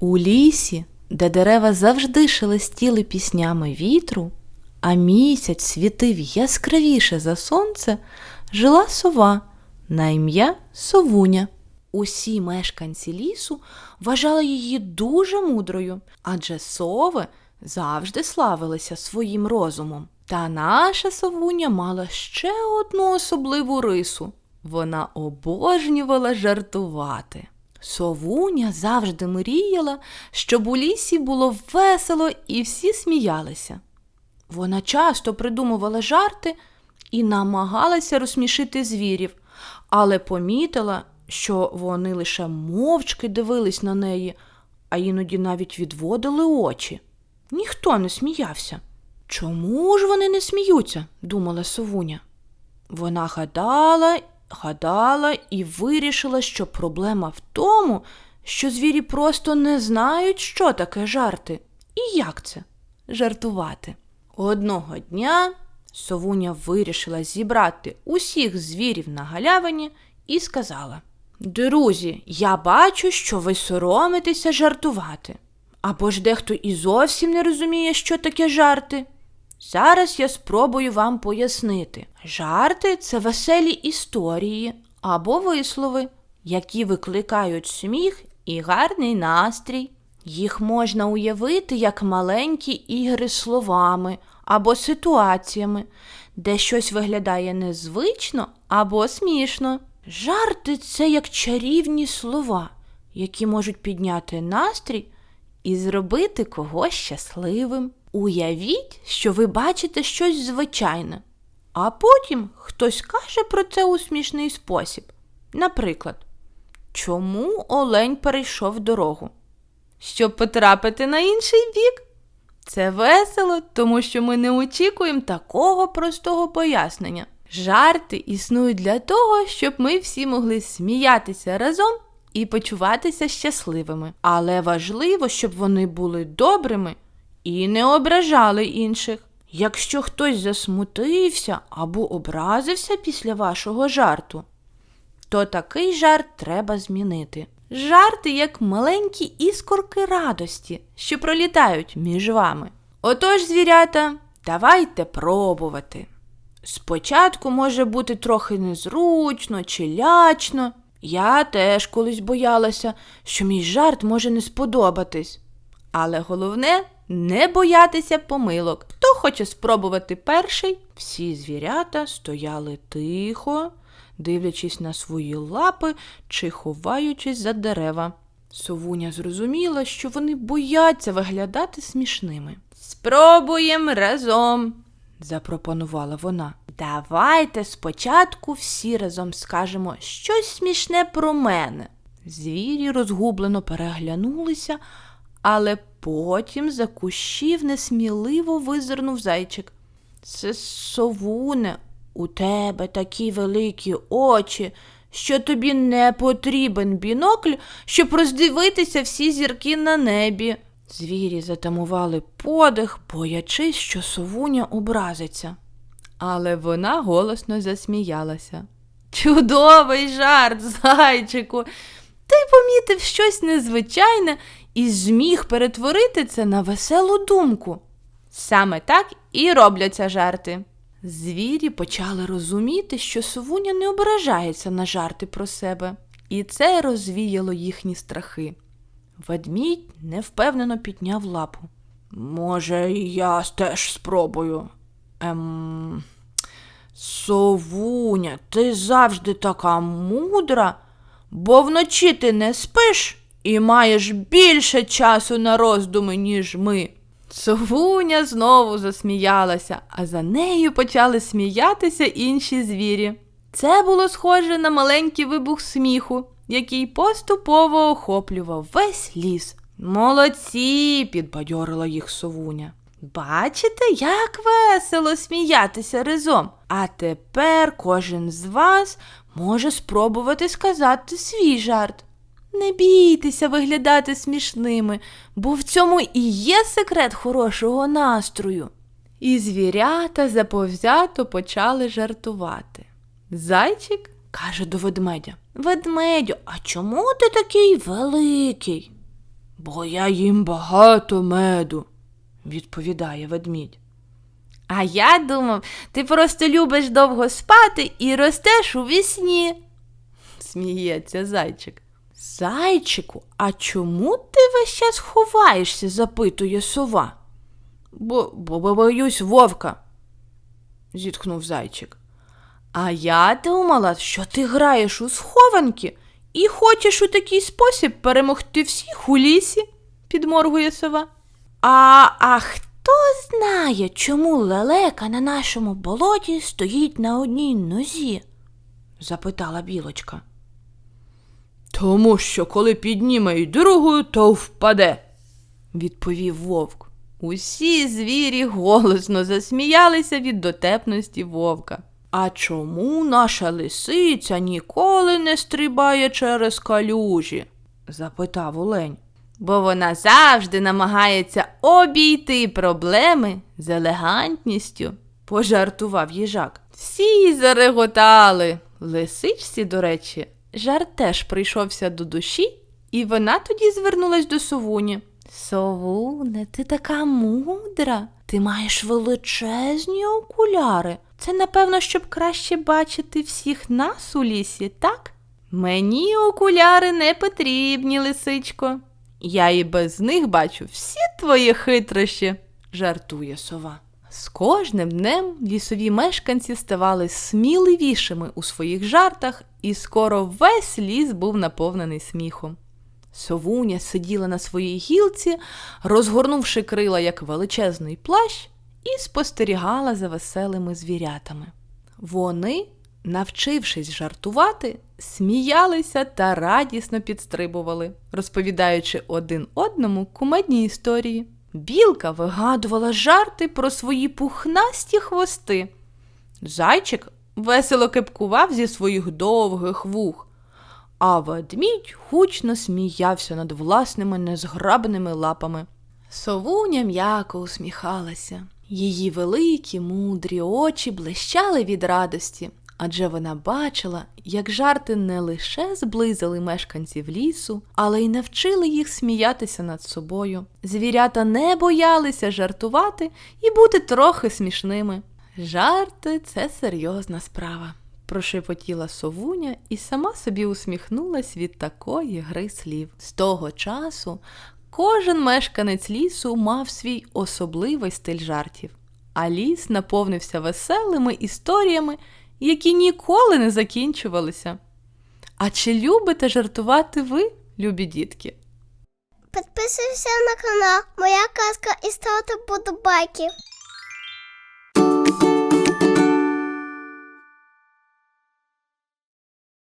У лісі, де дерева завжди шелестіли піснями вітру, а місяць світив яскравіше за сонце, жила сова на ім'я Совуня. Усі мешканці лісу вважали її дуже мудрою, адже сови завжди славилися своїм розумом. Та наша совуня мала ще одну особливу рису. Вона обожнювала жартувати. Совуня завжди мріяла, щоб у лісі було весело і всі сміялися. Вона часто придумувала жарти і намагалася розсмішити звірів, але помітила, що вони лише мовчки дивились на неї, а іноді навіть відводили очі. Ніхто не сміявся. Чому ж вони не сміються? думала совуня. Вона гадала, гадала і вирішила, що проблема в тому, що звірі просто не знають, що таке жарти і як це жартувати. Одного дня совуня вирішила зібрати усіх звірів на галявині і сказала: Друзі, я бачу, що ви соромитеся жартувати. Або ж дехто і зовсім не розуміє, що таке жарти. Зараз я спробую вам пояснити. Жарти це веселі історії або вислови, які викликають сміх і гарний настрій. Їх можна уявити як маленькі ігри словами або ситуаціями, де щось виглядає незвично або смішно. Жарти це як чарівні слова, які можуть підняти настрій і зробити когось щасливим. Уявіть, що ви бачите щось звичайне, а потім хтось каже про це у смішний спосіб. Наприклад, чому олень перейшов дорогу? Щоб потрапити на інший бік? Це весело, тому що ми не очікуємо такого простого пояснення. Жарти існують для того, щоб ми всі могли сміятися разом і почуватися щасливими. Але важливо, щоб вони були добрими і не ображали інших. Якщо хтось засмутився або образився після вашого жарту, то такий жарт треба змінити. Жарти як маленькі іскорки радості, що пролітають між вами. Отож, звірята, давайте пробувати. Спочатку може бути трохи незручно чи лячно. Я теж колись боялася, що мій жарт може не сподобатись. Але головне не боятися помилок. Хто хоче спробувати перший? Всі звірята стояли тихо, дивлячись на свої лапи чи ховаючись за дерева. Совуня зрозуміла, що вони бояться виглядати смішними. Спробуємо разом, запропонувала вона. Давайте спочатку всі разом скажемо щось смішне про мене. Звірі розгублено переглянулися, але потім за кущів несміливо визирнув зайчик. Це совуне, у тебе такі великі очі, що тобі не потрібен бінокль, щоб роздивитися всі зірки на небі. Звірі затамували подих, боячись, що совуня образиться. Але вона голосно засміялася. Чудовий жарт, зайчику. Ти помітив щось незвичайне і зміг перетворити це на веселу думку. Саме так і робляться жарти. Звірі почали розуміти, що совуня не ображається на жарти про себе, і це розвіяло їхні страхи. Ведмідь невпевнено підняв лапу. Може, я теж спробую. Ем, Совуня, ти завжди така мудра, бо вночі ти не спиш і маєш більше часу на роздуми, ніж ми. Совуня знову засміялася, а за нею почали сміятися інші звірі. Це було схоже на маленький вибух сміху, який поступово охоплював весь ліс. Молодці, підбадьорила їх совуня. Бачите, як весело сміятися разом. А тепер кожен з вас може спробувати сказати свій жарт. Не бійтеся виглядати смішними, бо в цьому і є секрет хорошого настрою. І звірята заповзято почали жартувати. Зайчик каже до ведмедя Ведмедю, а чому ти такий великий? Бо я їм багато меду, відповідає ведмідь. А я думав, ти просто любиш довго спати і ростеш у вісні, сміється зайчик. Зайчику, а чому ти весь час ховаєшся? запитує сова. Бо, бо, бо боюсь вовка, зітхнув зайчик. А я думала, що ти граєш у схованки і хочеш у такий спосіб перемогти всіх у лісі, підморгує сова. А, а хто знає, чому лелека на нашому болоті стоїть на одній нозі? запитала білочка. Тому що коли підніме й другу, то впаде, відповів вовк. Усі звірі голосно засміялися від дотепності вовка. А чому наша лисиця ніколи не стрибає через калюжі? запитав олень. Бо вона завжди намагається обійти проблеми з елегантністю, пожартував їжак. Всі зареготали. Лисичці, до речі, жарт теж прийшовся до душі, і вона тоді звернулась до совуні. Совуне, ти така мудра. Ти маєш величезні окуляри. Це, напевно, щоб краще бачити всіх нас у лісі, так? Мені окуляри не потрібні, лисичко. Я і без них бачу всі твої хитрощі, жартує сова. З кожним днем лісові мешканці ставали сміливішими у своїх жартах, і скоро весь ліс був наповнений сміхом. Совуня сиділа на своїй гілці, розгорнувши крила як величезний плащ, і спостерігала за веселими звірятами. Вони, навчившись жартувати, сміялися та радісно підстрибували, розповідаючи один одному кумедні історії. Білка вигадувала жарти про свої пухнасті хвости. Зайчик весело кепкував зі своїх довгих вух, а ведмідь гучно сміявся над власними незграбними лапами. Совуня м'яко усміхалася. Її великі мудрі очі блищали від радості, адже вона бачила, як жарти не лише зблизили мешканців лісу, але й навчили їх сміятися над собою. Звірята не боялися жартувати і бути трохи смішними. Жарти це серйозна справа, прошепотіла совуня і сама собі усміхнулась від такої гри слів. З того часу кожен мешканець лісу мав свій особливий стиль жартів, а ліс наповнився веселими історіями, які ніколи не закінчувалися. А чи любите жартувати ви, любі дітки? Підписуйся на канал Моя казка і ставте подобайки.